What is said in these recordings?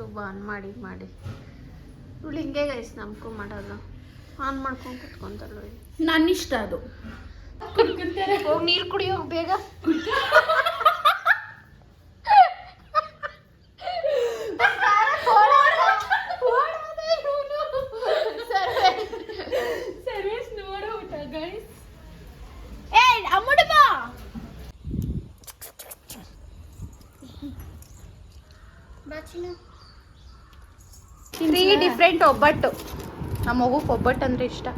YouTube on ಮಾಡಿ ಮಾಡಿ. ಇವಳು ಹಿಂಗೆ ಗೈಸ್ ನಮ್ಗೂ ಮಾಡಲ್ಲ ಆನ್ ಮಾಡ್ಕೊಂಡು ಕುತ್ಕೊಂತಲ್ಲ ನನ್ನ ಇಷ್ಟ ಅದು. ಹೋಗಿ ನೀರು ಕುಡಿಯೋಗಿ ಬೇಗ ಸರ್ವೇಶ್ ನೋಡೋ ಊಟ ಗೈಸ್ ಏ ಅಮ್ಮಡ ಬಾ ತ್ರೀ ಡಿಫ್ರೆಂಟ್ ಒಬ್ಬಟ್ಟು. ನಮ್ಮ ಮಗು ಒಬ್ಬಟ್ಟು ಅಂದ್ರೆ ಇಷ್ಟ.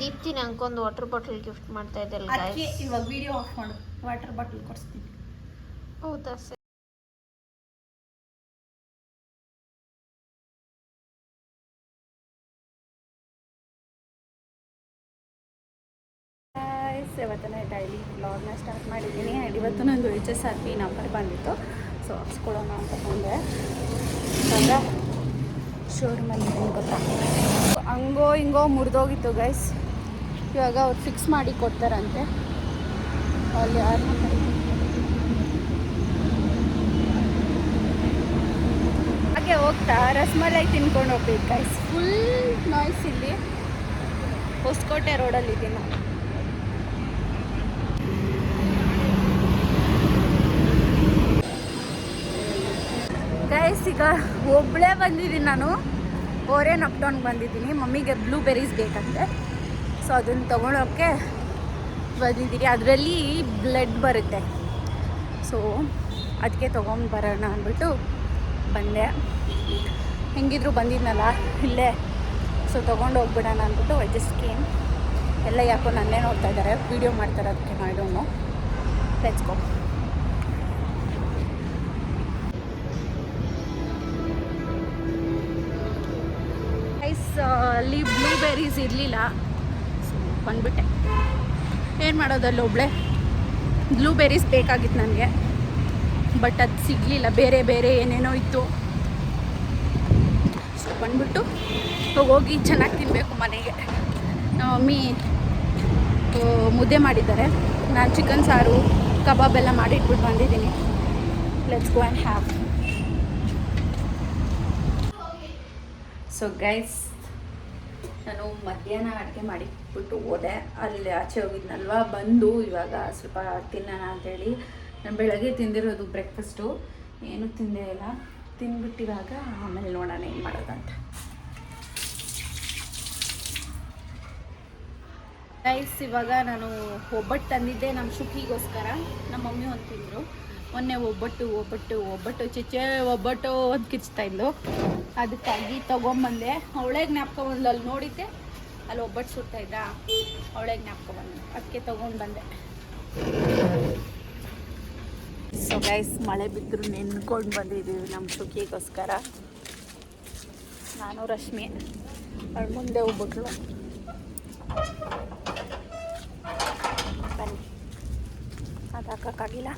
ದೀಪ್ತಿ ನಂಗೊಂದು ವಾಟರ್ ಬಾಟಲ್ ಗಿಫ್ಟ್ ಮಾಡ್ತಾ ಇದ್ದಲ್ಲ ಅದಕ್ಕೆ ಇವಾಗ ವಿಡಿಯೋ ಆಫ್ ಮಾಡು. ವಾಟರ್ ಬಾಟಲ್ ಕೊಡಿಸ್ತೀನಿ. ಹೌದಾ ಸರ್. ಇವತ್ತಿನ ಡೈಲಿ ಬ್ಲಾಗ್ನ ಸ್ಟಾರ್ಟ್ ಮಾಡಿದ್ದೀನಿ. ಆ್ಯಂಡ್ ಇವತ್ತು ನಂದು H S R P number ಬಂದಿತ್ತು. ಸೊ ಹಾಕ್ಸ್ಕೊಳ್ಳೋಣ ಅಂತ ಬಂದೆ. ಅಂದ್ರೆ ಶೋರೂಮಲ್ಲಿ ಏನು ಗೊತ್ತಾ? ಹಂಗೋ ಹಿಂಗೋ ಮುರಿದೋಗಿತ್ತು ಗೈಸ್ ಇವಾಗ ಅವ್ರು ಫಿಕ್ಸ್ ಮಾಡಿ ಕೊಡ್ತಾರಂತೆ. ಅಲ್ಲಿ ಯಾರು ಹಾಗೆ ಹೋಗ್ತಾ, ರಸ್ಮಲೈ ತಿನ್ಕೊಂಡು ಹೋಗ್ಬೇಕು ಗೈಸ್ ಫುಲ್ ನಾಯ್ಸ್ ಇಲ್ಲಿ. ಹೊಸಕೋಟೆ ರೋಡಲ್ಲಿ ಇದ್ದೀನಿ ನಾನು ಗೈಸ್ ಈಗ ಒಬ್ಬಳೇ ಬಂದಿದ್ದೀನಿ ನಾನು. ಓರೇನ್ ಅಪ್ಟೌನ್ಗೆ ಬಂದಿದ್ದೀನಿ. ಮಮ್ಮಿಗೆ ಬ್ಲೂ ಬೆರೀಸ್ ಬೇಕಂತೆ. ಸೊ ಅದನ್ನು ತೊಗೊಳೋಕ್ಕೆ ಬಂದಿದ್ದೀನಿ. ಅದರಲ್ಲಿ ಬ್ಲಡ್ ಬರುತ್ತೆ. ಸೊ ಅದಕ್ಕೆ ತೊಗೊಂಡು ಬರೋಣ ಅಂದ್ಬಿಟ್ಟು ಬಂದೆ. ಹೆಂಗಿದ್ರು ಬಂದಿದ್ನಲ್ಲ, ಇಲ್ಲೇ. ಸೊ ತೊಗೊಂಡು ಹೋಗ್ಬಿಡೋಣ ಅಂದ್ಬಿಟ್ಟು ಜಸ್ಟ್ ಕೇಮ್ ಎಲ್ಲ ಯಾಕೋ ನನ್ನೇ ನೋಡ್ತಾ ಇದ್ದಾರೆ ವೀಡಿಯೋ ಮಾಡ್ತಾರೆ ಅದಕ್ಕೆ ಮಾಡೋಣ ಲೆಟ್ಸ್ ಅಲ್ಲಿ ಬ್ಲೂಬೆರೀಸ್ ಇರಲಿಲ್ಲ. ಬಂದ್ಬಿಟ್ಟೆ. ಏನು ಮಾಡೋದಲ್ಲ ಒಬ್ಳೆ? ಬ್ಲೂಬೆರೀಸ್ ಬೇಕಾಗಿತ್ತು ನನಗೆ. ಬಟ್ ಅದು ಸಿಗಲಿಲ್ಲ. ಬೇರೆ ಬೇರೆ ಏನೇನೋ ಇತ್ತು. ಸೊ ಬಂದ್ಬಿಟ್ಟು ಹೋಗಿ ಚೆನ್ನಾಗಿ ತಿನ್ನಬೇಕು ಮನೆಗೆ. ಮಮ್ಮಿ ಮುದ್ದೆ ಮಾಡಿದ್ದಾರೆ. ನಾನು ಚಿಕನ್ ಸಾರು, ಕಬಾಬ್ ಎಲ್ಲ ಮಾಡಿಟ್ಬಿಟ್ಟು ಬಂದಿದ್ದೀನಿ. Let's go and have so guys ನಾನು ಮಧ್ಯಾಹ್ನ ಅಡುಗೆ ಮಾಡಿಬಿಟ್ಟು ಹೋದೆ. ಅಲ್ಲಿ ಆಚೆ ಹೋಗಿದ್ನಲ್ವ? ಬಂದು ಇವಾಗ ಸ್ವಲ್ಪ ತಿನ್ನೋಣ ಅಂತೇಳಿ ನಾನು ಬೆಳಗ್ಗೆ ತಿಂದಿರೋದು ಬ್ರೇಕ್ಫಾಸ್ಟು ಏನೂ ತಿಂದೇ ಇಲ್ಲ. ತಿಂದ್ಬಿಟ್ಟಿವಾಗ ಆಮೇಲೆ ನೋಡೋಣ ಏನು ಮಾಡೋದಂತ ಇವಾಗ ನಾನು ಒಬ್ಬಟ್ಟು ತಂದಿದ್ದೆ. ನಮ್ಮ ಶುಕಿಗೋಸ್ಕರ ನಮ್ಮ ಮಮ್ಮಿ ಒಂದು ತಿಂದರು. ಮೊನ್ನೆ ಒಬ್ಬಟ್ಟು ಒಬ್ಬಟ್ಟು ಒಬ್ಬಟ್ಟು ಚಿಚ್ಚೆ ಒಬ್ಬಟ್ಟು ಅಂತ ಕಿಚ್ತಾ ಇದ್ಲು. ಅದಕ್ಕಾಗಿ ತಗೊಂಬಂದೆ. ಅವಳೇ ಜ್ಞಾಪಕ ಬಂದ್ಲು. ಅಲ್ಲಿ ನೋಡಿದ್ದೆ, ಅಲ್ಲಿ ಒಬ್ಬಟ್ಟು ಸುಡ್ತಾ ಇದ್ದ. ಅವಳೇ ಜ್ಞಾಪಕ ಬಂದ್ಲು. ಅದಕ್ಕೆ ತೊಗೊಂಡು ಬಂದೆ ಸೊ ಗೈಸ್ ಮಳೆ ಬಿದ್ದರೂ ನೆನ್ಕೊಂಡು ಬಂದಿದ್ದೀವಿ ನಮ್ಮ ಸುಖಿಗೋಸ್ಕರ. ನಾನು ರಶ್ಮಿ. ಅವಳು ಮುಂದೆ ಹೋಗ್ಬಿಟ್ಲು ಬನ್ನಿ. ಅದು ಹಾಕೋಕ್ಕಾಗಿಲ್ಲ.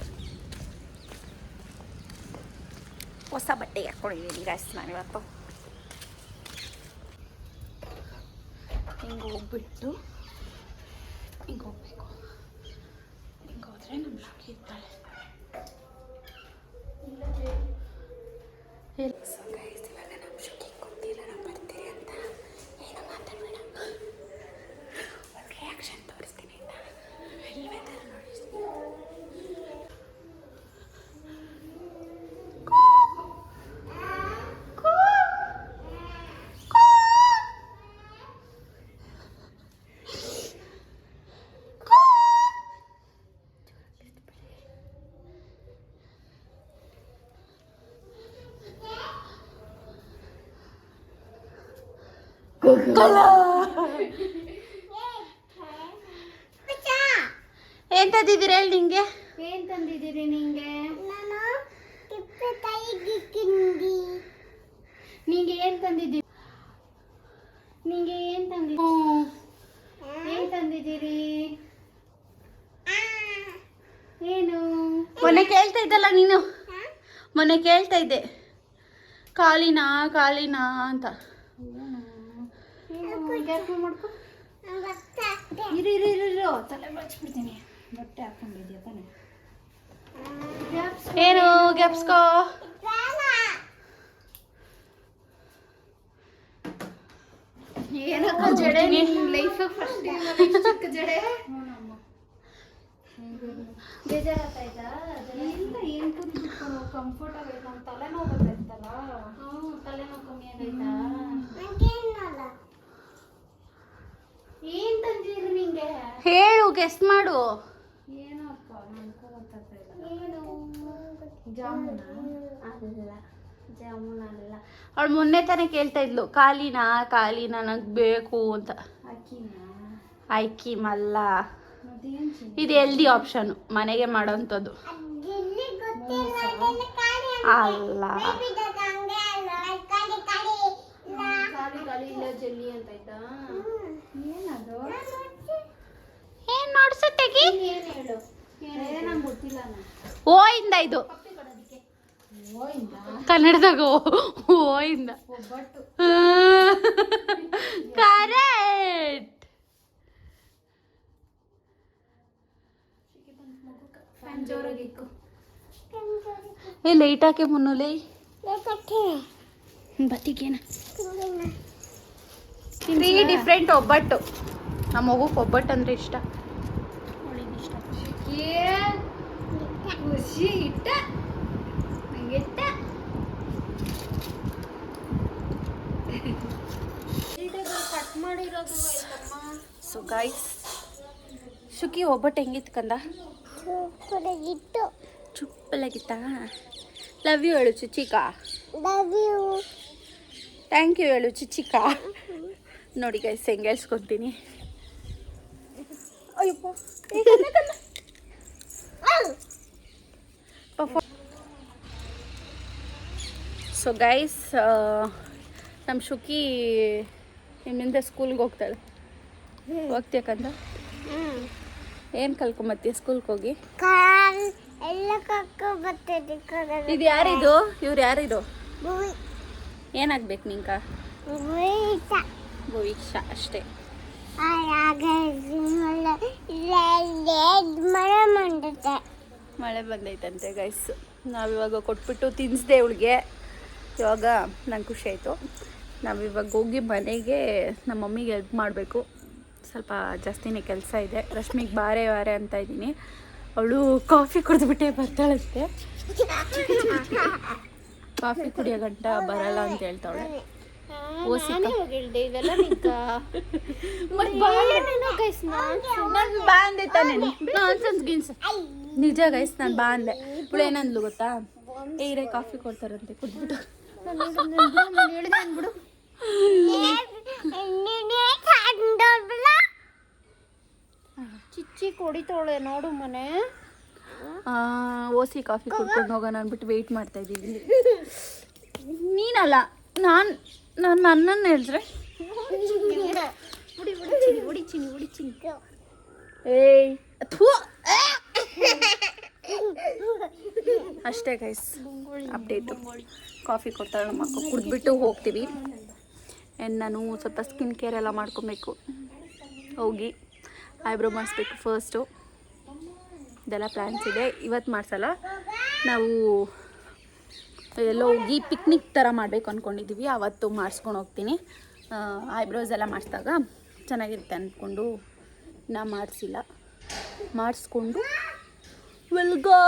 ಹೊಸ ಬಟ್ಟೆ ಹಾಕ್ಕೊಂಡಿದ್ದೀನಿ ಗಾಯ್ಸ್ ನಾನು ಇವತ್ತು. ಹಿಂಗೆ ಹೋಗ್ಬಿಟ್ಟು ಹಿಂಗೆ ಹೋಗ್ಬೇಕು ಹಿಂಗೆ ಹೋದ್ರೆ ನಮ್ಮ ಶುಕಿ ಇರ್ತಾಳೆ ಸೊ ಗೈಸ್ ಇವಾಗ ನಮ್ಮ ಶುಕಿ ಗೊತ್ತಿಲ್ಲ ನಾವು ಬರ್ತೀವಿ ಅಂತ ಏನೋ ಮಾತಾಡಬೇಡ ಒಂದು ರಿಯಾಕ್ಷನ್ ತೋರಿಸ್ತೀನಿ ಆಯ್ತಾ ಇಲ್ಲಿ ವೆದರ್ ನೋಡಿ ಏನ್ ತಂದಿದ್ದೀರ ಹೇಳಿ ನಿಂಗೆ? ಏನ್ ತಂದಿದ್ದೀರಿ ನಿಂಗೆ? ನಿಂಗೆ ಏನ್ ತಂದಿದ್ದೀರಿ? ನಿಂಗೆ ಏನ್ ತಂದಿ ಏನ್ ತಂದಿದ್ದೀರಿ? ಏನು? ಮೊನ್ನೆ ಕೇಳ್ತಾ ಇದ್ದಲ್ಲ ನೀನು? ಮೊನ್ನೆ ಕೇಳ್ತಾ ಇದ್ದೆ. ಕಾಲಿನಾ ಕಾಲಿನಾ ಅಂತ. ಗ್ಯಾಸ್ ಮಾಡ್ಕೊ. ಇರು ಇರು ಇರು ಇರು. ತ- ಕಚ್ಬಿಡ್ತೀನಿ ಬಟ್ಟೆ ಹಾಕೊಂಡಿದ್ಯಾ ತಾನೆ? ಏನು ಗ್ಯಾಪ್ಸ್ಕೋ? ಏನಕ್ಕ ಜಡೆ ಲೈಫ್ ಫಸ್ಟ್ ಚಿಕ್ಕ ಜಡೆ. ಬೇಜಾರಾಗ್ತಾಯ್ತಾ ಇಲ್ಲ ಏನು ಕೂತ್ಬಿಟ್ಟು ಕಂಫರ್ಟ್ ಆಗೈತೆ ನಮ್ಮ ತಲೆನೋವು ಬರ್ತಾಯ್ತಲ್ಲ ಹ್ಞೂ ತಲೆನೋವು ಕಮ್ಮಿ ಆಗೈತಾ? ಏನ್ ತಂದಿರಿ ನಿಂಗೆ? ಹೇಳು ಗೆಸ್ ಮಾಡು. ಏನಪ್ಪ ಏನು? ಜಾಮೂನ? ಅಲ್ಲ ಜಾಮೂನ್ ಅಲ್ಲ. ಅವಳು ಮೊನ್ನೆ ತಾನೇ ಕೇಳ್ತಾ ಇದ್ಲು ಕಾಲಿನ ಖಾಲಿ ನನಗೆ ಬೇಕು ಅಂತ. ಅಕ್ಕಿನ? ಐಕಿ ಮಲ್ಲ ಇದು ಹೆಲ್ದಿ ಆಪ್ಷನ್ ಮನೆಗೆ ಮಾಡೋಂಥದ್ದು. ಅಲ್ಲ. ಖಾಲಿ ಖಾಲಿ ಇಲ್ಲ ಜಲ್ಲಿ ಅಂತ ಆಯ್ತಾ? ಏನದು ಏನ್ ಹೇಳು? ನಂಗೆ ಗೊತ್ತಿಲ್ಲ ಓ ಇಂದ ಇದು. ಕನ್ನಡದಾಗ ಓ ಓ ಇಂದ. ಕರೆಕ್ಟ್. ಏ ಲೈಟ್ ಹಾಕಿ ಮುನ್ನುಲೆ. ಬತ್ತಿಗೇನ ತ್ರೀ ಡಿಫ್ರೆಂಟ್ ಒಬ್ಬಟ್ಟು. ನಮ್ಮ ಮಗುಗೆ ಒಬ್ಬಟ್ಟು ಅಂದ್ರೆ ಇಷ್ಟ. ಖುಷಿ ಇಟ್ಟ ನಂಗೆ ಇಟ್ಟ ಕಟ್ ಮಾಡಿರೋದು ಆಯ್ತಮ್ಮ ಸೊ ಗೈಸ್ ಶುಕಿ ಒಬ್ಬಟ್ಟು ಹೆಂಗಿತ್ತು ಕಂದ? ಚುಪ್ಪಲಾಗಿತ್ತಾ? ಲವ್ ಯು ಹೇಳು ಚುಚಿಕ ಥ್ಯಾಂಕ್ ಯು ಹೇಳು ಚಿಚ್ಚಿಕ್ಕ ನೋಡಿ ಗೈಸ್ ಹೆಂಗೆ ಹೇಳ್ಸ್ಕೊತೀನಿ. ಸೊ ಗೈಸ್ ನಮ್ಮ ಶುಕಿ ನಿಮ್ಮಿಂದ ಸ್ಕೂಲ್ಗೆ ಹೋಗ್ತಾಳೆ. ಹೋಗ್ತೀಯಕ್ಕಂತ ಏನು ಕಲ್ಕೊಂಬತ್ತೀಯ ಸ್ಕೂಲ್ಗೆ ಹೋಗಿ? ಇದು ಯಾರಿದು ಇವ್ರು ಯಾರಿದು? ಏನಾಗ್ಬೇಕು ನಿಂಕ ಭವಿಷ್ಯ. ಅಷ್ಟೇ. ಮಳೆ ಬಂದೈತಂತೆ ಗೈಸ್ ನಾವಿವಾಗ ಕೊಟ್ಬಿಟ್ಟು ತಿನ್ನಿಸ್ದೆ ಅವಳಿಗೆ ಇವಾಗ ನಂಗೆ ಖುಷಿ ಆಯಿತು. ನಾವಿವಾಗ ಹೋಗಿ ಮನೆಗೆ ನಮ್ಮ ಮಮ್ಮಿಗೆ ಹೆಲ್ಪ್ ಮಾಡಬೇಕು. ಸ್ವಲ್ಪ ಜಾಸ್ತಿನೇ ಕೆಲಸ ಇದೆ. ರಶ್ಮಿಗೆ ಬಾರೆ ಬಾರೆ ಅಂತ ಇದ್ದೀನಿ. ಅವಳು ಕಾಫಿ ಕುಡಿದ್ಬಿಟ್ಟೆ ಬರ್ತಾಳಂತೆ. ಕಾಫಿ ಕುಡಿಯೋ ಗಂಟ ಬರಲ್ಲ ಅಂತ ಹೇಳ್ತಾವಳೆ. ತಾನೆ ನಾನ್ಸನ್ಸ್ ಗಿನ್ಸ್. ನಿಜ ಗೈಸ್ ನಾನು ಬಾ ಅಂದೆ. ಇವಳು ಏನಂದ್ಲು ಗೊತ್ತಾ? ಏರೇ ಕಾಫಿ ಕೊಡ್ತಾರಂತೆ ಕುಡ್ಬಿಟ್ಟು ಹೇಳಿದೆ ಅನ್ಬಿಡು ಚಿಚ್ಚಿ ಕೊಡಿತಾಳೆ ನೋಡು ಮನೆ. ಓಸಿ ಕಾಫಿ ಕುಡ್ಕೊಂಡು ಹೋಗೋಣ ಅಂದ್ಬಿಟ್ಟು ವೆಯ್ಟ್ ಮಾಡ್ತಾ ಇದ್ದೀವಿ ನೀನಲ್ಲ ನಾನು ನಾನು ನನ್ನನ್ನು ಹೇಳಿದ್ರೆ? ಏಯ್. ಅಷ್ಟೇ ಗೈಸ್ ಅಪ್ಡೇಟು ಕಾಫಿ ಕೊಡ್ತಾಳೆ ನಮ್ಮ ಅಕ್ಕ. ಕುಡಿದ್ಬಿಟ್ಟು ಹೋಗ್ತೀವಿ. ಆ್ಯಂಡ್ ನಾನು ಸ್ವಲ್ಪ ಸ್ಕಿನ್ ಕೇರ್ ಎಲ್ಲ ಮಾಡ್ಕೊಬೇಕು. ಹೋಗಿ ಐಬ್ರೋ ಮಾಡಿಸ್ಬೇಕು ಫಸ್ಟು ಇದೆಲ್ಲ ಪ್ಲ್ಯಾನ್ಸ್ ಇದೆ. ಇವತ್ತು ಮಾಡಿಸಲ್ಲ. ನಾವು ಎಲ್ಲೋ ಹೋಗಿ ಪಿಕ್ನಿಕ್ ಥರ ಮಾಡಬೇಕು ಅಂದ್ಕೊಂಡಿದ್ದೀವಿ ಆವತ್ತು ಮಾಡಿಸ್ಕೊಂಡು ಹೋಗ್ತೀನಿ. ಐಬ್ರೋಸ್ ಎಲ್ಲ ಮಾಡಿಸಿದಾಗ ಚೆನ್ನಾಗಿರುತ್ತೆ ಅಂದ್ಕೊಂಡು ನಾ ಮಾಡಿಸಿಲ್ಲ. ಮಾಡಿಸ್ಕೊಂಡು ವಿಲ್ ಗೋ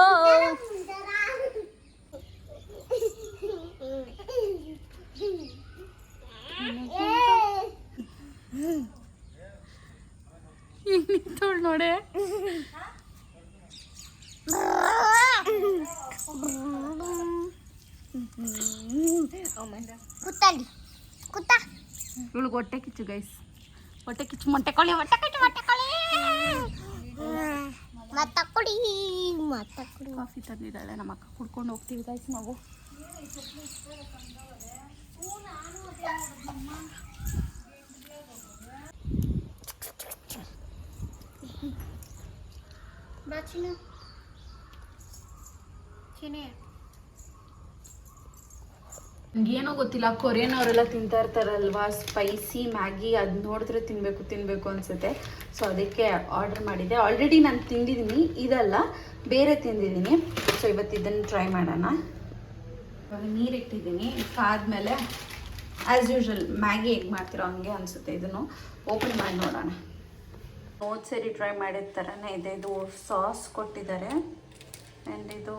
ನೋಡೆ. ಕುತ್ತಲಿ ಕುತ್ತ ಇವಳಿಗೆ ಹೊಟ್ಟೆ ಕಿಚ್ಚು ಗೈಸ್ ಹೊಟ್ಟೆ ಕಿಚ್ಚು ಮೊಟ್ಟೆ ಕೊಳಿ ಹೊಟ್ಟೆ ಕಿಚ್ಚು ಮೊಟ್ಟೆ ಕೊಳಿ. ಮತ್ತ ಕುಡಿ ಮತ್ತ ಕುಡಿ. ಕಾಫಿ ತಂದಿದ್ದಾಳೆ ನಮ್ಮ ಅಕ್ಕ ಕುಡ್ಕೊಂಡು ಹೋಗ್ತೀವಿ ಗೈಸ್ ನಾವು. ಬಾ ಚಿನಿ ಏನೋ ಗೊತ್ತಿಲ್ಲ, ಕೊರಿಯನ್ ಅವರೆಲ್ಲ ತಿಂತಾ ಇರ್ತಾರಲ್ವಾ? ಸ್ಪೈಸಿ ಮ್ಯಾಗಿ ಅದು ನೋಡಿದ್ರೆ ತಿನ್ನಬೇಕು ತಿನ್ನಬೇಕು ಅನಿಸುತ್ತೆ. ಸೊ ಅದಕ್ಕೆ ಆರ್ಡರ್ ಮಾಡಿದ್ದೆ. ಆಲ್ರೆಡಿ ನಾನು ತಿಂದಿದ್ದೀನಿ. ಇದಲ್ಲ, ಬೇರೆ ತಿಂದಿದ್ದೀನಿ. ಸೊ ಇವತ್ತು ಇದನ್ನು ಟ್ರೈ ಮಾಡೋಣ. ಇವಾಗ ನೀರು ಇಟ್ಟಿದ್ದೀನಿ. ಕಾದ್ಮೇಲೆ ಆ್ಯಸ್ ಯೂಶ್ವಲ್ ಮ್ಯಾಗಿ ಹೇಗೆ ಮಾಡ್ತಿರೋ ಹಂಗೆ ಅನಿಸುತ್ತೆ ಇದನ್ನು. ಓಪನ್ ಮಾಡಿ ನೋಡೋಣ. ಹೋದ್ ಸರಿ ಟ್ರೈ ಮಾಡಿದ ಥರನೇ ಇದೆ. ಇದು ಸಾಸ್ ಕೊಟ್ಟಿದ್ದಾರೆ. ಆ್ಯಂಡ್ ಇದು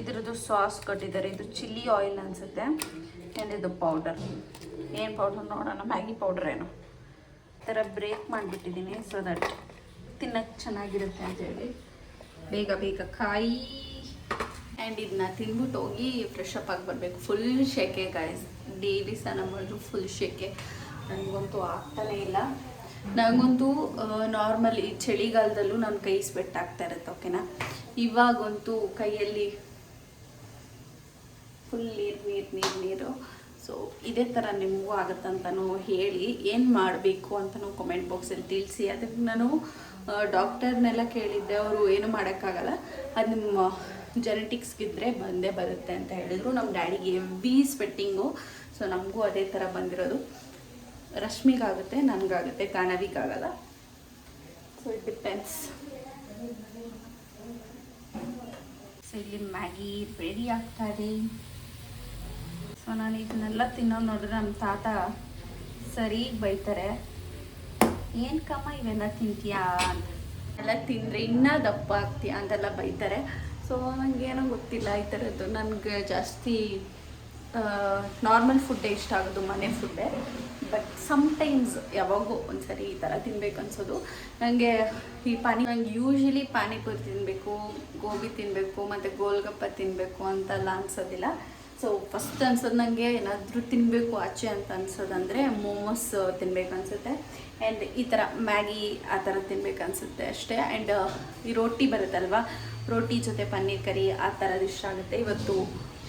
ಇದ್ರದ್ದು ಸಾಸ್ ಕೊಟ್ಟಿದ್ದಾರೆ. ಇದು ಚಿಲ್ಲಿ ಆಯಿಲ್ ಅನಿಸುತ್ತೆ. ಆ್ಯಂಡ್ ಇದು ಪೌಡರ್. ಏನು ಪೌಡರ್ ನೋಡೋಣ? ಮ್ಯಾಗಿ ಪೌಡರ್ ಏನು. ಈ ಥರ ಬ್ರೇಕ್ ಮಾಡಿಬಿಟ್ಟಿದ್ದೀನಿ. ಸೊ ದಟ್ ತಿನ್ನಕ್ಕೆ ಚೆನ್ನಾಗಿರುತ್ತೆ ಅಂತ ಹೇಳಿ. ಬೇಗ ಬೇಗ ಕಾಯಿ ಆ್ಯಂಡ್ ಇದನ್ನ ತಿಂದ್ಬಿಟ್ಟು ಹೋಗಿ ಫ್ರೆಶ್ ಅಪ್ ಆಗಿ ಬರಬೇಕು. ಫುಲ್ ಶೆಕೆ ಗಾಯ್ಸ್ ಡೈಲಿ ಸಹ ಮಾಡಿದ್ರು ಫುಲ್ ಶೆಕೆ. ನನಗಂತೂ ಆಗ್ತಾನೇ ಇಲ್ಲ. ನನಗಂತೂ ನಾರ್ಮಲಿ ಚಳಿಗಾಲದಲ್ಲೂ ನನ್ನ ಕೈ ಸ್ವೆಟ್ ಆಗ್ತಾ ಇರುತ್ತೆ ಓಕೆನಾ ಇವಾಗಂತೂ ಕೈಯಲ್ಲಿ ಫುಲ್ ನೀರು ನೀರು ನೀರು ನೀರು. ಸೊ ಇದೇ ಥರ ನಿಮಗೂ ಆಗುತ್ತಂತನೂ ಹೇಳಿ ಏನು ಮಾಡಬೇಕು ಅಂತಲೂ ಕಮೆಂಟ್ ಬಾಕ್ಸಲ್ಲಿ ತಿಳಿಸಿ. ಅದಕ್ಕೆ ನಾನು ಡಾಕ್ಟರ್ನೆಲ್ಲ ಕೇಳಿದ್ದೆ. ಅವರು ಏನು ಮಾಡೋಕ್ಕಾಗಲ್ಲ. ಅದು ನಿಮ್ಮ ಜೆನೆಟಿಕ್ಸ್ಗಿದ್ದರೆ ಬಂದೇ ಬರುತ್ತೆ ಅಂತ ಹೇಳಿದರು. ನಮ್ಮ ಡ್ಯಾಡಿಗೆ ಎವ್ವಿ ಸ್ವೆಟ್ಟಿಂಗು ಸೊ ನಮಗೂ ಅದೇ ಥರ ಬಂದಿರೋದು. ರಶ್ಮಿಗಾಗುತ್ತೆ, ನನಗಾಗುತ್ತೆ ಗಾಣವಿಗಾಗಲ್ಲ ಸೊ ಇಟ್ ಡಿಪೆಂಡ್ಸ್ ಸೊ ಇಲ್ಲಿ ಮ್ಯಾಗಿ ರೆಡಿ ಆಗ್ತಾ ಇದೆ. ನಾನು ಇದನ್ನೆಲ್ಲ ತಿನ್ನೋದು ನೋಡಿದ್ರೆ ನಮ್ಮ ತಾತ ಸರಿ ಬೈತಾರೆ. ಏನು ಕಮ್ಮ ಇವೆಲ್ಲ ತಿಂತೀಯಾ ಅಂತ. ಎಲ್ಲ ತಿಂದರೆ ಇನ್ನೂ ದಪ್ಪ ಆಗ್ತೀಯಾ ಅಂತೆಲ್ಲ ಬೈತಾರೆ. ಸೊ ನನಗೇನೋ ಗೊತ್ತಿಲ್ಲ ಈ ಥರದ್ದು ನನಗೆ ಜಾಸ್ತಿ ನಾರ್ಮಲ್ ಫುಡ್ಡೇ ಇಷ್ಟ ಆಗೋದು ಮನೆ ಫುಡ್ಡೇ ಬಟ್ ಸಮ್ಟೈಮ್ಸ್ ಯಾವಾಗೂ ಒಂದ್ಸರಿ ಈ ಥರ ತಿನ್ಬೇಕು ಅನ್ಸೋದು. ನನಗೆ ಈ ಪಾನಿ, ನಂಗೆ ಯೂಶ್ವಲಿ ಪಾನಿಪುರಿ ತಿನ್ನಬೇಕು ಗೋಬಿ ತಿನ್ನಬೇಕು ಮತ್ತು ಗೋಲ್ಗಪ್ಪ ತಿನ್ನಬೇಕು ಅಂತೆಲ್ಲ ಅನ್ಸೋದಿಲ್ಲ. ಸೊ ಫಸ್ಟ್ ಅನ್ಸೋದು ನನಗೆ ಏನಾದರೂ ತಿನ್ನಬೇಕು ಆಚೆ ಅಂತ ಅನ್ಸೋದಂದರೆ ಮೋಮೋಸ್ ತಿನ್ಬೇಕು ಅನ್ಸುತ್ತೆ. ಆ್ಯಂಡ್ ಈ ಥರ ಮ್ಯಾಗಿ ಆ ಥರ ತಿನ್ಬೇಕು ಅನ್ಸುತ್ತೆ ಅಷ್ಟೇ. ಆ್ಯಂಡ್ ಈ ರೊಟ್ಟಿ ಬರುತ್ತಲ್ವ? ರೋಟಿ ಜೊತೆ ಪನ್ನೀರ್ ಕರಿ ಆ ಥರದ್ದು ಇಷ್ಟ ಆಗುತ್ತೆ. ಇವತ್ತು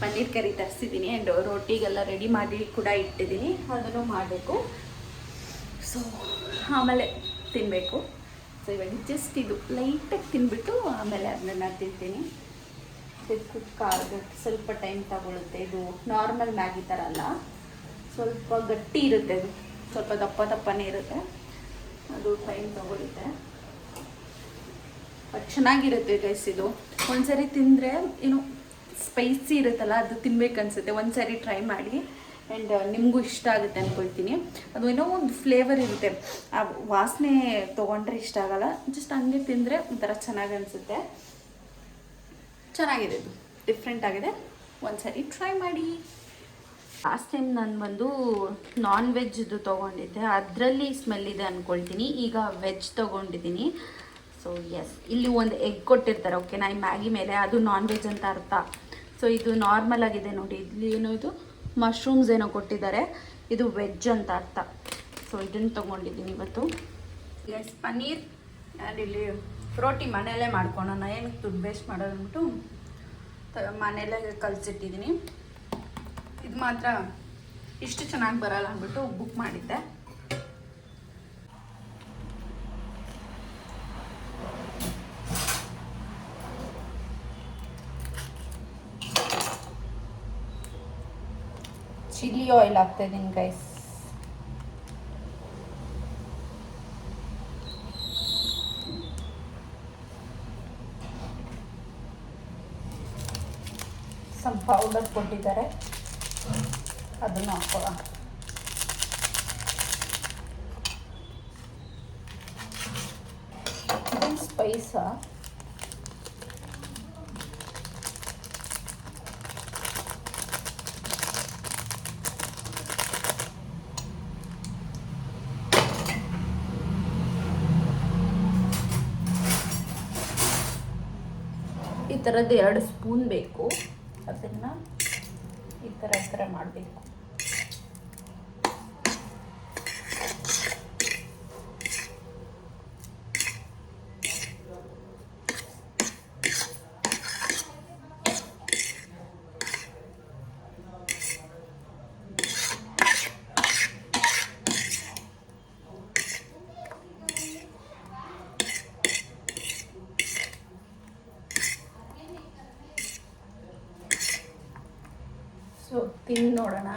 ಪನ್ನೀರ್ ಕರಿ ತರಿಸಿದ್ದೀನಿ ಆ್ಯಂಡ್ ರೋಟಿಗೆಲ್ಲ ರೆಡಿ ಮಾಡಿ ಕೂಡ ಇಟ್ಟಿದ್ದೀನಿ ಅದನ್ನು ಮಾಡಬೇಕು. ಸೊ ಆಮೇಲೆ ತಿನ್ನಬೇಕು ಸೊ ಇವಾಗ ಜಸ್ಟ್ ಇದು ಲೈಟಾಗಿ ತಿನ್ಬಿಟ್ಟು ಆಮೇಲೆ ಅದನ್ನ ತಿಂತೀನಿ. ಇದಕ್ಕೆ ಕಾಗಕ್ಕೆ ಸ್ವಲ್ಪ ಟೈಮ್ ತಗೊಳುತ್ತೆ. ಇದು ನಾರ್ಮಲ್ ಮ್ಯಾಗಿ ಥರ ಅಲ್ಲ. ಸ್ವಲ್ಪ ಗಟ್ಟಿ ಇರುತ್ತೆ ಅದು. ಸ್ವಲ್ಪ ದಪ್ಪ ದಪ್ಪನೇ ಇರುತ್ತೆ. ಅದು ಟೈಮ್ ತಗೊಳುತ್ತೆ. ಚೆನ್ನಾಗಿರುತ್ತೆ ಗೈಸ್ ಇದು. ಒಂದ್ಸರಿ ತಿಂದರೆ ಏನು ಸ್ಪೈಸಿ ಇರುತ್ತಲ್ಲ, ಅದು ತಿನ್ಬೇಕು ಅನ್ಸುತ್ತೆ ಒಂದ್ಸರಿ ಟ್ರೈ ಮಾಡಿ. ಆ್ಯಂಡ್ ನಿಮಗೂ ಇಷ್ಟ ಆಗುತ್ತೆ ಅಂದ್ಕೊಳ್ತೀನಿ ಅದು ಏನೋ ಒಂದು ಫ್ಲೇವರ್ ಇರುತ್ತೆ. ಆ ವಾಸನೆ ತೊಗೊಂಡ್ರೆ ಇಷ್ಟ ಆಗಲ್ಲ. ಜಸ್ಟ್ ಹಂಗೆ ತಿಂದರೆ ಒಂಥರ ಚೆನ್ನಾಗಿ ಅನಿಸುತ್ತೆ ಚೆನ್ನಾಗಿದೆ ಇದು. ಡಿಫ್ರೆಂಟ್ ಆಗಿದೆ. ಒಂದ್ಸರಿ ಟ್ರೈ ಮಾಡಿ. ಲಾಸ್ಟ್ ಟೈಮ್ ನಾನು ಬಂದು ನಾನ್ ವೆಜ್ದು ತೊಗೊಂಡಿದ್ದೆ. ಅದರಲ್ಲಿ ಸ್ಮೆಲ್ ಇದೆ ಅಂದ್ಕೊಳ್ತೀನಿ ಈಗ ವೆಜ್ ತೊಗೊಂಡಿದ್ದೀನಿ. ಸೊ ಎಸ್ ಇಲ್ಲಿ ಒಂದು ಎಗ್ ಕೊಟ್ಟಿರ್ತಾರೆ ಓಕೆ ನಾ ಈ ಮ್ಯಾಗಿ ಮೇಲೆ. ಅದು ನಾನ್ ವೆಜ್ ಅಂತ ಅರ್ಥ. ಸೊ ಇದು ನಾರ್ಮಲ್ ಆಗಿದೆ ನೋಡಿ. ಇಲ್ಲಿ ಏನೋ ಇದು ಮಶ್ರೂಮ್ಸ್ ಏನೋ ಕೊಟ್ಟಿದ್ದಾರೆ. ಇದು ವೆಜ್ ಅಂತ ಅರ್ಥ. ಸೊ ಇದನ್ನು ತೊಗೊಂಡಿದ್ದೀನಿ ಇವತ್ತು. ಎಸ್ ಪನ್ನೀರ್. ಆ್ಯಂಡ್ ಇಲ್ಲಿ ರೋಟಿ ಮನೆಯಲ್ಲೇ ಮಾಡ್ಕೊಳೋಣ ಏನಕ್ಕೆ ದುಡ್ಡು ವೇಸ್ಟ್ ಮಾಡೋದು ಅಂದ್ಬಿಟ್ಟು ಮನೆಯಲ್ಲೇ ಕಲಿಸಿಟ್ಟಿದ್ದೀನಿ ಇದು ಮಾತ್ರ ಇಷ್ಟು ಚೆನ್ನಾಗಿ ಬರಲ್ಲ ಅಂದ್ಬಿಟ್ಟು ಬುಕ್ ಮಾಡಿದ್ದೆ. ಚಿಲ್ಲಿ ಆಯಿಲ್ ಹಾಕ್ತಾ ಇದ್ದೀನಿ ಗೈಸ್ ಸ್ವಲ್ಪ ಪೌಡರ್ ಕೊಟ್ಟಿದ್ದಾರೆ. ಅದನ್ನು ಸ್ಪೈಸ ಸ್ಪೈಸಾ ಈ ಥರದ್ದು ಎರಡು ಸ್ಪೂನ್ ಬೇಕು. ತಿಂದು ನೋಡೋಣ.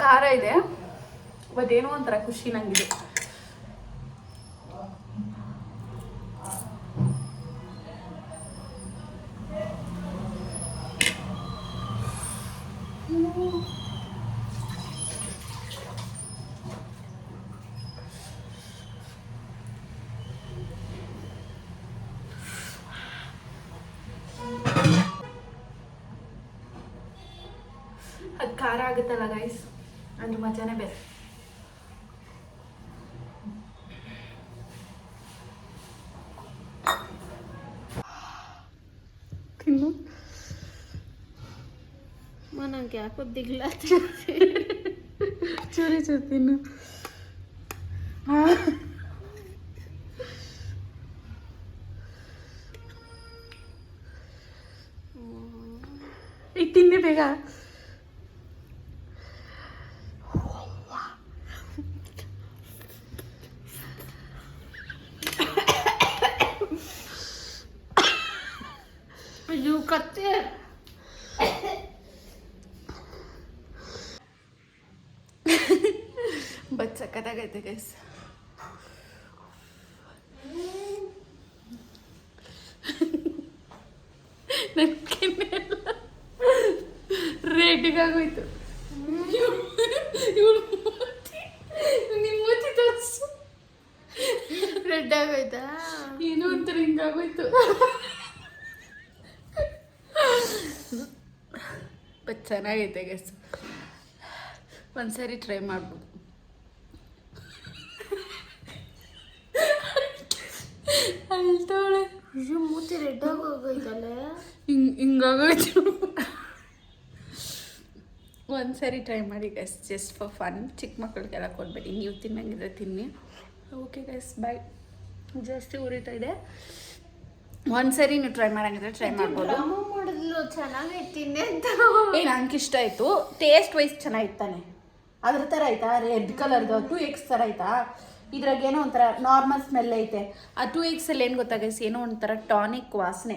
ಖಾರ ಇದೆ. ಅದೇನೋ ಒಂಥರ ಖುಷಿ ನಂಗಿದೆ ಅದು ಖಾರ ಆಗುತ್ತಲ್ಲ ಗೈಸ್ ಅದ್ರ ಮಜಾನೇ ಬೇರೆ ತಿನ್ನು ನಂಗೆ ಯಾಕೋ ದಿಗ್ಲ ಚೂರಿ ಚೂರಿ ತಿನ್ನು ಹಾ. ಈಗ ತಿನ್ನಿ ಬೇಗ ಅಯ್ಯೋ ಕತ್ತೆ ಸಕ್ಕತ್ತಾಗೈತೆ ಗೈಸ್ ಆಗೋಯ್ತು. ನಿಮ್ಮ ಮೂತಿ ತೋರಿಸು. ರೆಡ್ ಆಗೋಯ್ತಾ? ಏನೋ ಒಂಥರ ಹಿಂಗಾಗೋಯ್ತು ಬಟ್ ಚೆನ್ನಾಗೈತೆ ಗೈಸ್ ಒಂದ್ಸರಿ ಟ್ರೈ ಮಾಡ್ಬೋದು. ಅಯ್ಯೋ ಮೂತಿ ರೆಡ್ ಆಗೋಗೈತಲ್ಲ ಹಿಂಗ್ ಹಿಂಗಾಗೋಯ್ತು ಒಂದ್ಸರಿ ಟ್ರೈ ಮಾಡಿ ಗೈಸ್ ಜಸ್ಟ್ ಫಾರ್ ಫನ್ ಚಿಕ್ಕ ಮಕ್ಕಳಿಗೆಲ್ಲ ಕೊಡ್ಬೇಡಿ. ನೀವು ತಿನ್ನಂಗಿದ್ರೆ ತಿನ್ನಿ. ಓಕೆ ಗೈಸ್ ಬಾಯ್ ಜಾಸ್ತಿ ಉರಿತಾ ಇದೆ. ಒಂದ್ಸರಿ ನೀವು ಟ್ರೈ ಮಾಡಂಗಿದ್ರೆ ಟ್ರೈ ಮಾಡ್ಬೋದು. ಮಾಡಿದ್ಲು ಅಂತ. ಏ ನಂಗೆ ಇಷ್ಟ ಆಯಿತು. ಟೇಸ್ಟ್ ವೈಸ್ ಚೆನ್ನಾಗಿತ್ತಾನೆ. ಅದ್ರ ಥರ ಆಯ್ತಾ? ರೆಡ್ ಕಲರ್ದು ಟೂ ಎಕ್ಸ್ ಥರ ಆಯ್ತಾ? ಇದ್ರಾಗ ಏನೋ ಒಂಥರ ನಾರ್ಮಲ್ ಸ್ಮೆಲ್ ಐತೆ. ಆ ಟೂ ಎಕ್ಸಲ್ಲಿ ಏನು ಗೊತ್ತಾಗೈಸ್ ಏನೋ ಒಂಥರ ಟಾನಿಕ್ ವಾಸನೆ.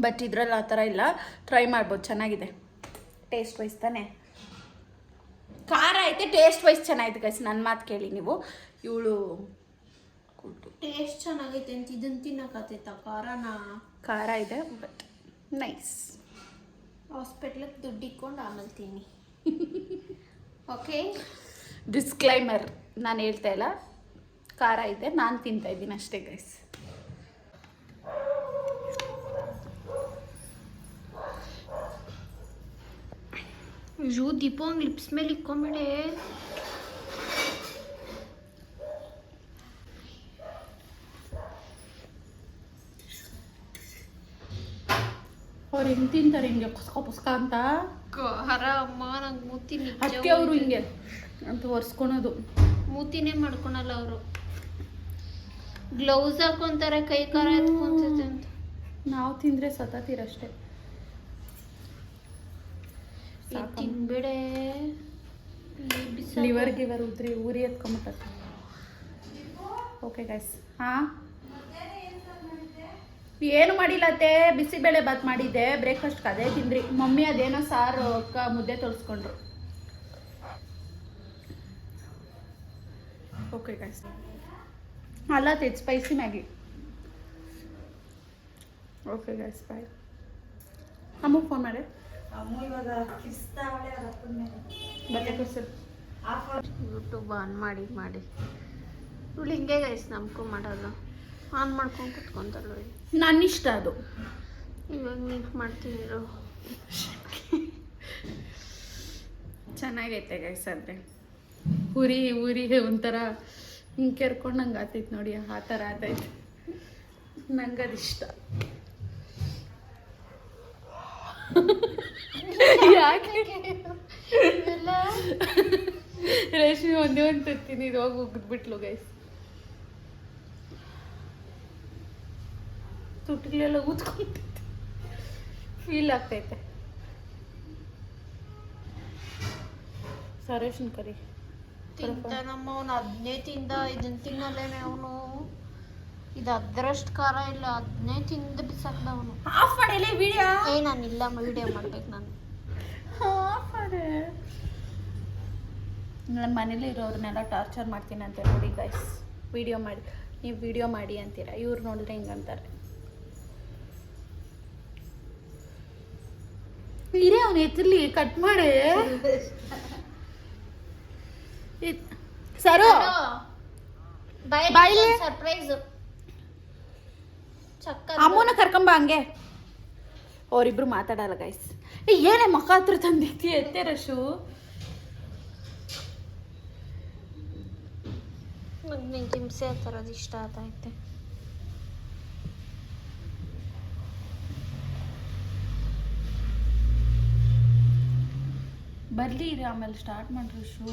ಬಟ್ ಇದ್ರಲ್ಲಿ ಆ ಥರ ಇಲ್ಲ. ಟ್ರೈ ಮಾಡ್ಬೋದು. ಚೆನ್ನಾಗಿದೆ. ಟೇಸ್ಟ್ ವೈಸ್ ತಾನೆ. ಖಾರ ಐತೆ ಟೇಸ್ಟ್ ವೈಸ್ ಚೆನ್ನಾಗಿದೆ ಗೈಸ್ ನನ್ನ ಮಾತು ಕೇಳಿ ನೀವು. ಇವಳು ಕೂಟು ಟೇಸ್ಟ್ ಚೆನ್ನಾಗೈತೆ ಅಂತ ಇದನ್ನು ತಿನ್ನಕತ್ತೈತ. ಖಾರನ? ಖಾರ ಇದೆ ಬಟ್ ನೈಸ್ ಹಾಸ್ಪಿಟ್ಲಿಗೆ ದುಡ್ಡು ಇಕ್ಕೊಂಡು ಆಮೇಲೆ ತಿನ್ನಿ. ಓಕೆ ಡಿಸ್ಕ್ಲೈಮರ್ ನಾನು ಹೇಳ್ತಾ ಇಲ್ಲ. ಖಾರ ಇದೆ ನಾನು ತಿಂತಾ ಇದ್ದೀನಿ ಅಷ್ಟೇ ಗೈಸ್ ಯೂ ದೀಪ ಹಂಗೆ ಲಿಪ್ಸ್ ಮೇಲೆ ಇಕ್ಕೊಂಬಿಡಿ ಅವ್ರು ಹೆಂಗೆ ತಿಂತಾರೆ ಹಿಂಗೆ ಪುಸ್ಕ ಪುಸ್ಕ ಅಂತ? ಹರ ಅಮ್ಮ ನಂಗೆ ಮೂತಿ ಅದಕ್ಕೆ ಅವರು ಹಿಂಗೆ. ಅಂತ ಒರೆಸ್ಕೊಳೋದು. ಮೂತಿನೇ ಮಾಡ್ಕೊಳಲ್ಲ ಅವರು. ಗ್ಲೌಸ್ ಹಾಕೊಂತಾರೆ ಕೈ ಕಾರ ಎತ್ಕೊಂತೈತೆ ಅಂತ. ನಾವು ತಿಂದರೆ ಸತತಿರಷ್ಟೇ ತಿನ್ಬಿಡೆ. ಲಿವರ್ ಗಿವರ್ ಉದ್ರಿ ಊರಿ ಎತ್ಕೊಂಬಿಟ್ಟೆ. ಓಕೆ ಗೈಸ್ ಹಾಂ? ಏನು ಮಾಡಿಲ್ಲತ್ತೆ ಬಿಸಿಬೇಳೆ ಬಾತ್ ಮಾಡಿದ್ದೆ. ಬ್ರೇಕ್ಫಾಸ್ಟ್ ಅದೇ ತಿಂದ್ರಿ. ಮಮ್ಮಿ ಅದೇನೋ ಸಾರು ಅಕ್ಕ ಮುದ್ದೆ ತೊಳ್ಸ್ಕೊಂಡ್ರು. ಓಕೆ गाइस मला तेच spicy Maggi. Okay guys bye ಅಮ್ಮ ಫೋನ್ ಮಾಡಿ ಬಟ್ಟೆ ಕೊಡ್ಸರು ಯೂಟ್ಯೂಬ್ ಆನ್ ಮಾಡಿ ಮಾಡಿ. ಇವಳು ಹಿಂಗೆ ಗೈಸ್ ನಮ್ಗೂ ಮಾಡೋದು. ಆನ್ ಮಾಡ್ಕೊಂಡು ಕುತ್ಕೊಂತಲ್ಲ ನನ್ನ ಇಷ್ಟ ಅದು. ಇವಾಗ ನೀನು ಮಾಡ್ತಿದ್ರು ಚೆನ್ನಾಗೈತೆ ಗೈಸ್ ಆದರೆ. ಉರಿ ಉರಿ ಒಂಥರ ಹಿಂಗೆ ಕೆರ್ಕೊಂಡು ನಂಗೆ ಆತೈತೆ ನೋಡಿ, ಆ ಥರ ಆತೈತೆ. ನಂಗೆ ಅದಿಷ್ಟ ಯಾಕೆ? ರೇಷ್ಮೆ ಒಂದೇ ಒಂದು ತತ್ತೀನಿ ಇದು ಹೋಗಿ ಉಗಿದ್ಬಿಟ್ಲು ಗೈಸ್ ತುಟಿಗಳೆಲ್ಲ ಊದ್ಕೊಂತೈತೆ ಫೀಲ್ ಆಗ್ತೈತೆ. ಸರೇಶನ್ ಕರಿ. ತಿಂತಾನಮ್ಮ ಅವ್ನು ಅದನ್ನೇ ತಿಂದ ಇದನ್ನ ತಿನ್ನಲ್ಲೇನೆ ಅವನು. ಇದು ಅದರಷ್ಟು ಖಾರ ಇಲ್ಲ ಅದನ್ನೇ ತಿಂದು ಬಿಸಾಕ್ದ ಅವನು. ಆಫ್ ಮಾಡಿಲಿ ವಿಡಿಯೋ ಏ ನಾನು ಇಲ್ಲ ವಿಡಿಯೋ ಮಾಡ್ಬೇಕು ನಾನು. ಆಫ್ ಮಾಡೆ ನನ್ನ ಮನೇಲಿ ಇರೋರ್ನೆಲ್ಲ ಟಾರ್ಚರ್ ಮಾಡ್ತೀನಿ ಅಂತ ನೋಡಿ ಗೈಸ್ ವಿಡಿಯೋ ಮಾಡಿ ನೀವು ವಿಡಿಯೋ ಮಾಡಿ ಅಂತೀರ. ಇವ್ರು ನೋಡಿದ್ರೆ ಹಿಂಗಂತಾರೆ ಇರೇ ಅವನು ಎತ್ತಿರ್ಲಿ ಕಟ್ ಮಾಡಿ. ಸರು. ಬಾಯ್ಲಿ. ಸರ್ಪ್ರೈಸ್ ಚಕ್ಕ ಅಮ್ಮನ ಕರ್ಕೊಂಬ ಹಂಗೆ. ಅವರಿಬ್ರು ಮಾತಾಡಲ್ಲ ಗೈಸ್ ಏನೇ ಮಕ್ಕ ಹತ್ರ ತಂದಿತ್ತಿ ಎತ್ತೆ ರಶು? ನಿಂಗೆ ಹಿಂಸೆ ಆ ಥರದ್ದು ಇಷ್ಟ ಆತೈತೆ. ಬರ್ಲಿ ಇರಿ ಆಮೇಲೆ ಸ್ಟಾರ್ಟ್ ಮಾಡ್ರಿ ಶೂ.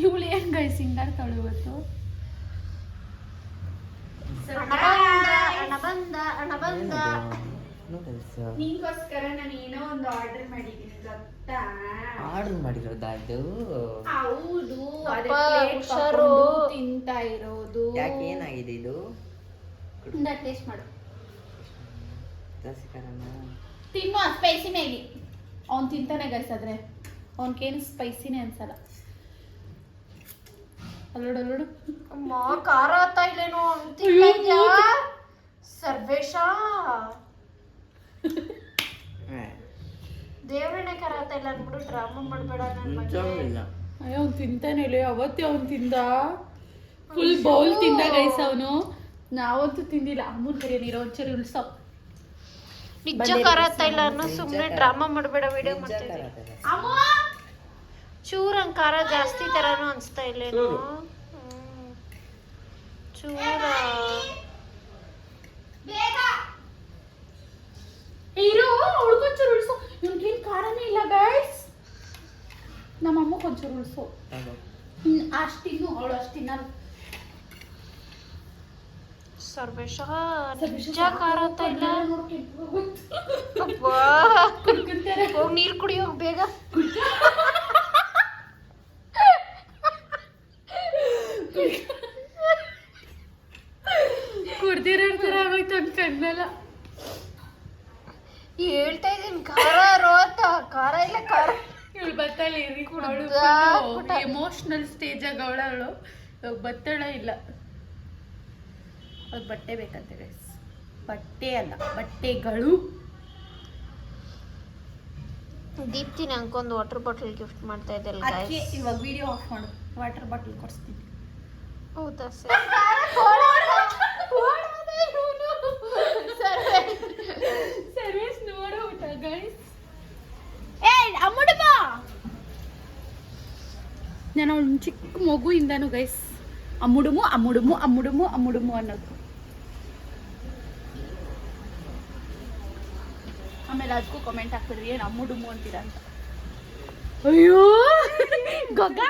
ಇವಳು ಏನು ಗೈಸ್ ಹಿಂಗಾಡ್ತಾಳು ಇವತ್ತು? ನಿಂಗೋಸ್ಕರ ನಾನು ಏನೋ ಒಂದು ಆರ್ಡರ್ ಮಾಡಿದ್ದೀನಿ ಗೊತ್ತಾ ಆರ್ಡರ್ ಮಾಡಿರೋದಾ ಇದು ಹೌದು ಹುಷಾರು. ತಿಂತಾ ಇರೋದು. ಯಾಕೆ ಏನಾಗಿದೆ ಇದು? ಟೇಸ್ಟ್ ಮಾಡು. ತಿನ್ನು ಸ್ಪೈಸಿ ಮ್ಯಾಗಿ ಅವ್ನು ತಿಂತಾನೆ ಗೈಸ್ ಆದ್ರೆ. ಅವನಿಗೇನು ಸ್ಪೈಸಿನೇ ಅನ್ಸಲ್ಲ. ಅಲ್ಲೋಡು ಅಲ್ಲೋಡು ಅಮ್ಮ ಖಾರ ಆಗ್ತಾ ಇಲ್ಲೇನೋ? ಅಂತ ಇದ್ಯಾ? ಸರ್ವೇಶ. ದೇವ್ರನೇ ಖಾರ ಆಗ್ತಾ ಇಲ್ಲ ಅಂದ್ಬಿಡು ಡ್ರಾಮಾ ಮಾಡಬೇಡ ನನ್ನ ಮಗ ಇಲ್ಲ. ಅಯ್ಯೋ ಅವ್ನು ತಿಂತಾನೆ ಇಲ್ಲ ಅವತ್ತೇ ಅವ್ನು ತಿಂದ. ಫುಲ್ ಬೌಲ್ ತಿಂದ ಗೈಸ್ ಅವನು. ನಾವಂತೂ ತಿಂದಿಲ್ಲ. ಅಮ್ಮನ ಕರಿ ನೀರು ಒಂಚೂರು ಉಳ್ಸೋ. ನಿಜ ಖಾರ ಆತ ಇಲ್ಲ ಅನ್ನೋ ಸುಮ್ಮನೆ ಡ್ರಾಮಾ ಮಾಡಬೇಡ ವಿಡಿಯೋ ಮಾಡ್ತಿದ್ದೆ ಮಾಡ್ತಾ ಖಾರ ಜಾಸ್ತಿ ತರಾನು ಅನ್ಸ್ತಾ ಇಲ್ಲೇನು? ಚೂರು. ಇರು ಅವಳಿಗೊಂಚೂರು ಉಳ್ಸೋ. ಇವ್ನಿಗೇನು ಖಾರನೇ ಇಲ್ಲ ಗೈಸ್ ನಮ್ಮ ಅಮ್ಮ ಕೊಂಚೂರು ಉಳಿಸು. ಅಷ್ಟಿನ್ನು ಅವಳು ಅಷ್ಟಿನ್ನ ಸರ್ವೇಶ ನಿಜ ಖಾರ ಅಂತ ಇಲ್ಲ. ನೀರು ಹೋಗ್. ನೀರ್ ಕುಡಿಯೋಗ್ ಬೇಗ. ಕುಡ್ದಿರೋ ಥರ ಆಗೋಯ್ತು ಅವ್ನ ಕಣ್ಣೆಲ್ಲ. ಹೇಳ್ತಾ ಇದೀನಿ ಖಾರ ರೋತ ಖಾರ ಇಲ್ಲ ಖಾರ. ಇವಳು ಕುಡ್ದಾಕ್ಬಿಟ್ಟ. ಎಮೋಷ್ನಲ್ ಸ್ಟೇಜ್ ಆಗ ಅವಳು ಬತ್ತಳ ಇಲ್ಲ. ಅವ್ಳು ಬಟ್ಟೆ ಬೇಕಂತೆ ಗೈಸ್ ಬಟ್ಟೆ ಅಲ್ಲ ಬಟ್ಟೆಗಳು. ದೀಪ್ತಿ ನಂಗೊಂದು ವಾಟರ್ ಬಾಟಲ್ ಗಿಫ್ಟ್ ಮಾಡ್ತಾ ಇದ್ದಲ್ಲ ಅದಕ್ಕೆ ಇವಾಗ ವಿಡಿಯೋ ಆಫ್ ಮಾಡು. ವಾಟರ್ ಬಾಟಲ್ ಕೊಡಿಸ್ತೀನಿ. ಹೌದಾ ಸರ್? ಸರ್ವೇಶ್ ಊಟ ಗೈಸ್ ಏ ಅಮ್ಮುಡಮ್ಮ ನಾನು ಚಿಕ್ಕ ಚಿಕ್ಕ ಮಗುಯಿಂದನು ಗೈಸ್ ಅಮ್ಮುಡುಮು ಅಮ್ಮುಡುಮು ಅಮ್ಮುಡುಮು ಅಮ್ಮುಡುಮು ಅನ್ನೋದು. ಆಮೇಲೆ ಅದಕ್ಕೂ ಕಮೆಂಟ್ ಹಾಕಿದ್ರಿ ಏನು ಅಮ್ಮುಡುಮು ಅಂತೀರ ಅಂತ. ಅಯ್ಯೋ! ಗೊತ್ತಾ?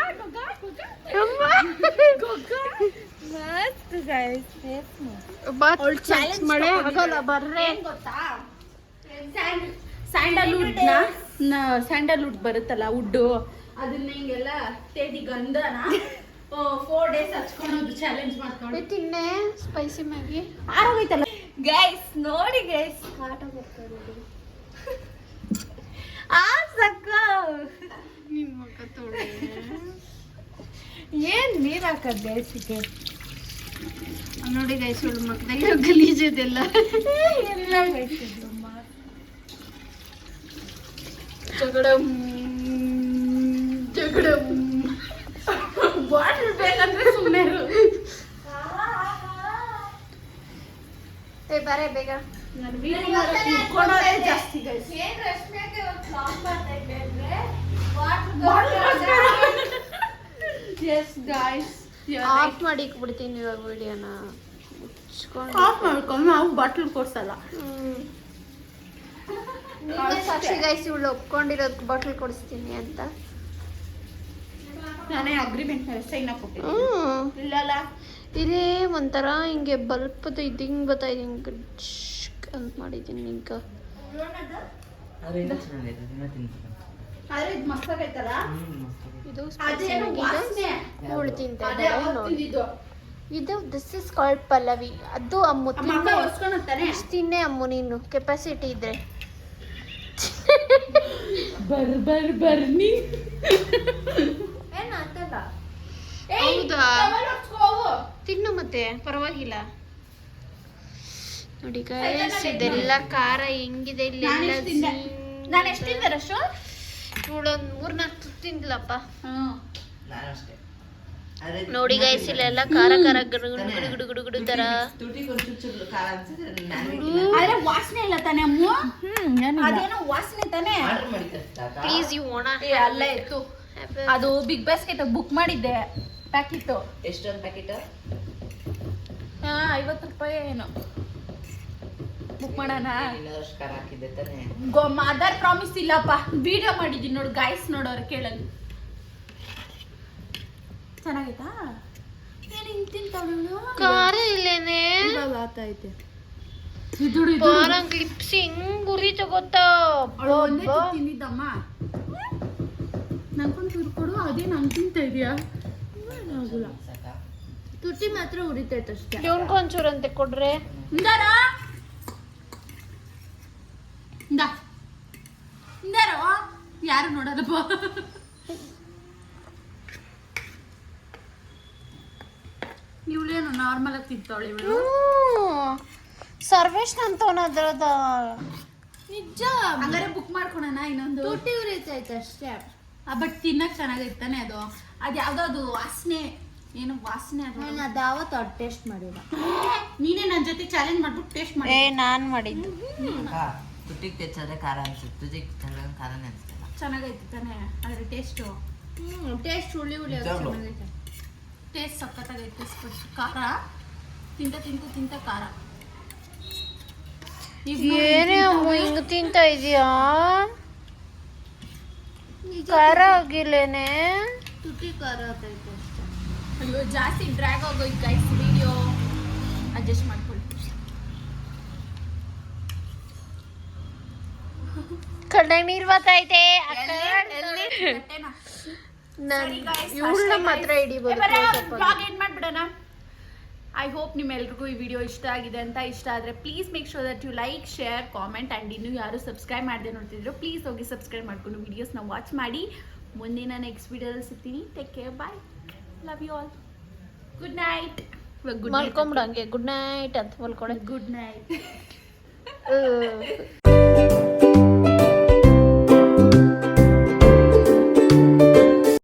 ಸ್ಯಾಂಡಲ್ವುಡ್ ಸ್ಯಾಂಡಲ್ವುಡ್ ಬರುತ್ತಲ್ಲ ವುಡ್ಡು ಅದನ್ನ ಹಿಂಗೆಲ್ಲ ತೇದಿ ಗಂಧನ ಫೋರ್ ಡೇಸ್ ಹಚ್ಕೊಳೋದು ಚಾಲೆಂಜ್ ಮಾಡ್ಕೊಂಡು. ತಿನ್ನೆ ಸ್ಪೈಸಿ ಮ್ಯಾಗಿ. ಆರೋಗೈತಲ್ಲ ಗೈಸ್ ನೋಡಿ ಗೈಸ್ ಆಟ ಬರ್ತಾ ಇರೋದು. ಆ ಸಕ್ಕ ನಿನ್ ಮಕ್ಕ ತೊಳೆ. ಏನ್ ನೀರ್ ಹಾಕದ್ ಬೇಸಿಗೆ? ನೋಡಿ ಗೈಸ್ ಇವಳು ಮಕ್ಕದಾಗ ಗಲೀಜ್ ಇದೆಲ್ಲ ಎಲ್ಲ ಬೇಯಿಸಿದ್ರು ಜಗಳ ಜಗಳ. ಬಾಟಲ್ ಬೇಕಂದ್ರೆ ಸುಮ್ಮನೆ ಏ ಬರೇ ಬೇಗ. ಜಾಸ್ತಿ ಗೈಸ್ ಎಸ್ ಗಾಯ್ಸ್ ಆಫ್ ಮಾಡಿ ಬಿಡ್ತೀನಿ ಇವಾಗ ವಿಡಿಯೋನ. ಮುಚ್ಕೊಂಡು. ಆಫ್ ಮಾಡ್ಕೊಂಡು ನಾವು ಬಾಟ್ಲ್ ಕೊಡ್ಸಲ್ಲ. ಸಾಕ್ಷಿ ಗೈಸ್ ಇವಳು ಒಪ್ಕೊಂಡಿರೋದಕ್ಕೆ ಬಾಟ್ಲ್ ಕೊಡಿಸ್ತೀನಿ ಅಂತ. ನಾನೇ ಅಗ್ರಿಮೆಂಟ್ ಮೇಲೆ ಸೈನ್ ಹಾಕೊಟ್ಟಿದ್ದೆ ಹ್ಮ್. ಇಲ್ಲಲ್ಲ. ಇದೇ ಒಂಥರ ಹಿಂಗೆ ಬಲ್ಪದ ಇದು ಹಿಂಗೆ ಬರ್ತಾ ಇದೆ ಹಿಂಗೆ ಅಂತ ಮಾಡಿದ್ದೀನಿ ಈಗ ಇದು ತಿಂತ. ಅದೇ ಇದ್ದಾರೆ ನೋಡಿ. ಇದು ದಿಸ್ ಇಸ್ ಕಾಲ್ಡ್ ಪಲ್ಲವಿ. ಅದು ಅಮ್ಮು ತಿನ್ನೆ ಒರ್ಸ್ಕೊಳತ್ತಾನೆ? ಅಮ್ಮು ನೀನು. ಕೆಪಾಸಿಟಿ ಇದ್ರೆ. ಬರ್ ಬರ್ ಬರ್ನಿ ಹೌದಾ? ತಿನ್ನು ಮತ್ತೆ. ಪರವಾಗಿಲ್ಲ. ನೋಡಿ ಗೈಸ್ ಇದೆಲ್ಲ ಖಾರ ಹೆಂಗಿದೆ ಇಲ್ಲಿ ಇಲ್ಲೆಲ್ಲ ಎಷ್ಟು ತಿಂದೆ? ನಾನ್ ಎಷ್ಟು ತಿಂದೆ ರಶು? ನಾಲ್ಕು ಮೂರ್ನಾಲ್ಕು ತುತ್ತು ಆದ್ರೆ ನೋಡಿ ಗೈಸ್ ಇಲ್ಲೆಲ್ಲ ಖಾರ ಖಾರ ಗುಡು ಗುಡು ಗುಡು ಗುಡು ಗುಡು ಗುಡು. ತರ ಆದ್ರೆ ವಾಸನೆ ಇಲ್ಲ ತಾನೆ ಅಮ್ಮ? ಅದೇನೋ ವಾಸನೆ ತಾನೆ? ಪ್ಲೀಸ್ ಯು ಓಣ ಏ, ಅಲ್ಲೇ ಇತ್ತು. ಅದು ಬಿಗ್ ಬಾಸ್ಕೆಟ್ ಬುಕ್ ಮಾಡಿದ್ದೆ ಪ್ಯಾಕೆಟ್ ಎಷ್ಟೊಂದು ಪ್ಯಾಕೆಟ್ ಹಾ ಐವತ್ತು ರೂಪಾಯಿ ಏನು. ಬುಕ್ ಮಾಡೋಣ? ಹಾಕಿದ್ದೆ ತಾನೇ. ಮದರ್ ಪ್ರಾಮಿಸ್ ಇಲ್ಲಪ್ಪ. ವಿಡಿಯೋ ಮಾಡಿದ್ದೀನಿ ನೋಡು ಗಾಯ್ಸ್ ನೋಡೋರು ಕೇಳಲ್ಲಿ ಚೆನ್ನಾಗೈತಾ? ಏನು ಹಿಂಗೆ ತಿಂತಾವಳು ಖಾರ ಇಲ್ಲೇನೆ? ಇವಾಗ ಆತೈತೆ ಹೆಂಗ್ ಉರಿತ ಗೊತ್ತಾ ಅವಳು ಒಂದೇ ತುತ್ತು ತಿಂದಿದ್ದಮ್ಮ. ನಂಗೊಂದು ತುರ್ಕೊಡು ಅದೇ ನಂಗೆ ತಿಂತಾ ಇದೆಯಾ? ಆಗುಲ್ಲ. ಸಾಕಾ ತುಟಿ ಮಾತ್ರ ಉರಿತೈತೆ ಅಷ್ಟೇ ಇವ್ನ್ಕೊಂಚೂರಂತೆ ಕೊಡ್ರೆ. ಇಂದಾರ ಇಂದ. ಇಂದಾರೋ? ಯಾರು ನೋಡಲ್ಲಪ್ಪ? ಇವಳೇನು ನಾರ್ಮಲ್ ಆಗಿ ತಿಂತಾವಳೆ ಇವಳು? ಸರ್ವೇಶ್ ಅಂತವನ ಅದ್ರದ ನಿಜ. ಹಂಗಾರೆ ಬುಕ್ ಮಾಡ್ಕೊಳೋಣ ಇನ್ನೊಂದು. ತುಟಿ ಉರಿತೈತೆ ಅಷ್ಟೇ. ಬಟ್ ತಿನ್ನಕ್ ತಾನೆ ಅದು? ಅದು ಯಾವ್ದೋ ಅದು ವಾಸನೆ. ಏನು ವಾಸನೆ ಅದು? ನಾನು ಅದಾವತ್ತು ಟೇಸ್ಟ್ ಮಾಡಿಲ್ಲ. ನೀನೇ ನನ್ನ ಜೊತೆ ಚಾಲೆಂಜ್ ಮಾಡ್ಬಿಟ್ಟು ಟೇಸ್ಟ್ ಮಾಡಿ. ಏ ನಾನ್ ಮಾಡಿದ್ದು. ತುಟಿಗೆ ತೆಚ್ಚೋದ್ರೆ ಖಾರ ಅನ್ಸುತ್ತೆ. ತುಜಿಗೆ ತೆಚ್ಚೋದ್ರೆ ಖಾರನೇ ಅನ್ಸುತ್ತೆ ಚೆನ್ನಾಗೈತೆ ತಾನೇ ಅದ್ರ ಟೇಸ್ಟು ಟೇಸ್ಟ್ ಹುಳಿ ಹುಳಿ ನಿಜವಾಗ್ಲೂ? ಟೇಸ್ಟ್ ಸಖತ್ತಾಗೈತೆ ಸ್ಪರ್ಶ. ಖಾರ? ತಿಂತ ತಿಂತ ತಿಂತ ಖಾರ. ಈಗ ನೋಡಿ, ಏನೇ ಅಮ್ಮ ಹಿಂಗ್ ತಿಂತ ಇದೀಯಾ? ಖಾರ ಆಗಿಲ್ಲೇನೆ? ತುಟಿ ಖಾರ ಆಗೈತೆ ಅಷ್ಟೇ. ಅಯ್ಯೋ ಜಾಸ್ತಿ ಡ್ರ್ಯಾಗ್ ಆಗೋಯ್ತು ಗೈಸ್ ವಿಡಿಯೋ ಅಡ್ಜಸ್ಟ್ ಮಾಡ್ಕೊಳ್ಳಿ ಕಣ್ಣಾಗ ನೀರ್ ಬರ್ತೈತೆ ಇವಳನ್ನ ಮಾತ್ರ. ಹಿಡಿಬೋದು ಐ ಹೋಪ್ ನಿಮ್ಮೆಲ್ರಿಗೂ ಈ ವಿಡಿಯೋ ಇಷ್ಟ ಆಗಿದೆ ಅಂತ ಇಷ್ಟ ಆದರೆ please make sure that you like share comment and ಇನ್ನೂ ಯಾರು ಸಬ್ಸ್ಕ್ರೈಬ್ ಮಾಡದೆ ನೋಡ್ತಿದ್ರು ಪ್ಲೀಸ್ ಹೋಗಿ ಸಬ್ಸ್ಕ್ರೈಬ್ ಮಾಡ್ಕೊಂಡು ವೀಡಿಯೋಸ್ನ ವಾಚ್ ಮಾಡಿ. ಮುಂದಿನ ನೆಕ್ಸ್ಟ್ ವಿಡಿಯೋದಲ್ಲಿ ಸಿಗ್ತೀನಿ. Take care bye love you all good night good ಮಲ್ಕೊಂಬಿಡು ಹಂಗೆ. ಗುಡ್ ನೈಟ್ ಅಂತ ಮಲ್ಕೊಳೆ. Good night.